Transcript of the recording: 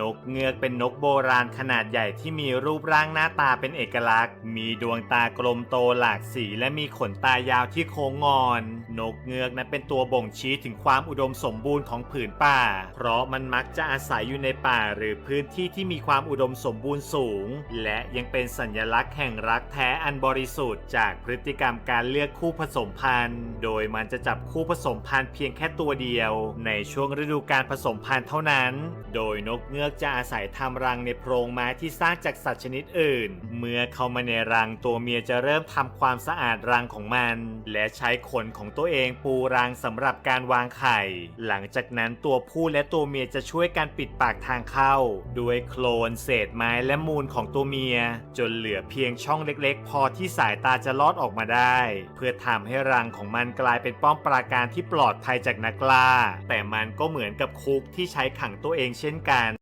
นกเงือกเป็นนกโบราณขนาดใหญ่ที่มีรูปร่างหน้าตาเป็นเอกลักษณ์ มีดวงตากลมโตหลากสีและมีขนตายาวที่โค้งงอน นกเงือกนั้นเป็นตัวบ่งชี้ถึงความอุดมสมบูรณ์ของผืนป่า เพราะมันมักจะอาศัยอยู่ในป่าหรือพื้นที่ที่มีความอุดมสมบูรณ์สูง และยังเป็นสัญลักษณ์แห่งรักแท้อันบริสุทธิ์จากพฤติกรรมการเลือกคู่ผสมพันธุ์ โดยมันจะจับคู่ผสมพันธุ์เพียงแค่ตัวเดียว ในช่วงฤดูการผสมพันธุ์เท่านั้น โดยนกเงือกจะอาศัยทำรังในโพรงไม้ที่สร้างจากสัตว์ชนิดอื่น เมื่อเข้ามาในรังตัวเมียจะเริ่มทำความสะอาดรังของมัน และใช้ขนของตัวัวเองปูรังสำหรับการวางไข่ หลังจากนั้นตัวผู้และตัวเมียจะช่วยกันปิดปากทางเข้า ด้วยโคลนเศษไม้และมูลของตัวเมีย จนเหลือเพียงช่องเล็กๆ พอที่สายตาจะลอดออกมาได้ เพื่อทำให้รังของมันกลายเป็นป้อมปราการที่ปลอดภัยจากนักล่า แต่มันก็เหมือนกับคุกที่ใช้ขังตัวเองเช่นกัน